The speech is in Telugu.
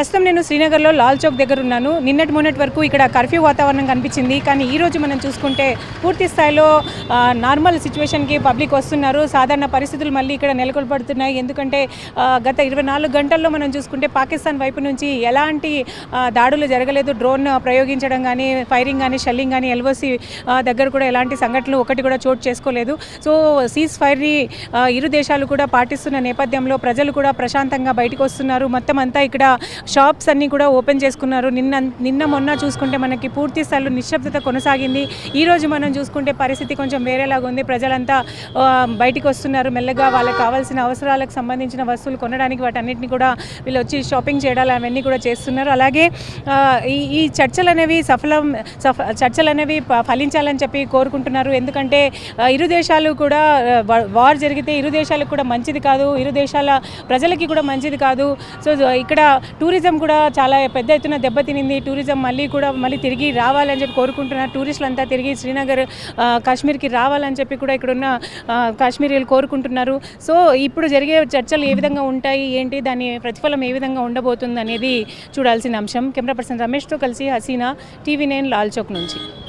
ప్రస్తుతం నేను శ్రీనగర్లో లాల్ చౌక్ దగ్గర ఉన్నాను. నిన్నటి మొన్నటి వరకు ఇక్కడ కర్ఫ్యూ వాతావరణం కనిపించింది. కానీ ఈ రోజు మనం చూసుకుంటే పూర్తి స్థాయిలో నార్మల్ సిచ్యువేషన్కి పబ్లిక్ వస్తున్నారు. సాధారణ పరిస్థితులు మళ్ళీ ఇక్కడ నెలకొల్పడుతున్నాయి. ఎందుకంటే గత ఇరవై నాలుగు గంటల్లో మనం చూసుకుంటే పాకిస్తాన్ వైపు నుంచి ఎలాంటి దాడులు జరగలేదు. డ్రోన్ ప్రయోగించడం కానీ ఫైరింగ్ కానీ షెల్లింగ్ కానీ ఎల్ఓసి దగ్గర కూడా ఎలాంటి సంఘటనలు ఒకటి కూడా చోటు చేసుకోలేదు. సో సీజ్ ఫైర్ని ఇరు దేశాలు కూడా పాటిస్తున్న నేపథ్యంలో ప్రజలు కూడా ప్రశాంతంగా బయటకు వస్తున్నారు. మొత్తం అంతా ఇక్కడ షాప్స్ అన్నీ కూడా ఓపెన్ చేసుకున్నారు. నిన్న నిన్న మొన్న చూసుకుంటే మనకి పూర్తి స్థాయిలో నిశ్శబ్దత కొనసాగింది. ఈరోజు మనం చూసుకుంటే పరిస్థితి కొంచెం వేరేలాగా ఉంది. ప్రజలంతా బయటికి వస్తున్నారు. మెల్లగా వాళ్ళకి కావాల్సిన అవసరాలకు సంబంధించిన వస్తువులు కొనడానికి వాటన్నిటిని కూడా వీళ్ళు వచ్చి షాపింగ్ చేయడాలు అవన్నీ కూడా చేస్తున్నారు. అలాగే ఈ ఈ చర్చలు అనేవి సఫలం సఫ చర్చలు అనేవి ప- ఫలించాలని చెప్పి కోరుకుంటున్నారు. ఎందుకంటే ఇరు దేశాలు కూడా వార్ జరిగితే ఇరు దేశాలకు కూడా మంచిది కాదు. ఇరు దేశాల ప్రజలకి కూడా మంచిది కాదు. సో ఇక్కడ టూ టూరిజం కూడా చాలా పెద్ద ఎత్తున దెబ్బతినింది టూరిజం మళ్ళీ కూడా మళ్ళీ తిరిగి రావాలని చెప్పి కోరుకుంటున్నారు టూరిస్టులు అంతా తిరిగి శ్రీనగర్ కాశ్మీర్కి రావాలని చెప్పి కూడా ఇక్కడున్న కాశ్మీరీలు కోరుకుంటున్నారు. సో ఇప్పుడు జరిగే చర్చలు ఏ విధంగా ఉంటాయి? ఏంటి? దాని ప్రతిఫలం ఏ విధంగా ఉండబోతుంది అనేది చూడాల్సిన అంశం. కెమెరా పర్సన్ రమేష్తో కలిసి హసీనా టీవీ నైన్ లాల్చోక్ నుంచి.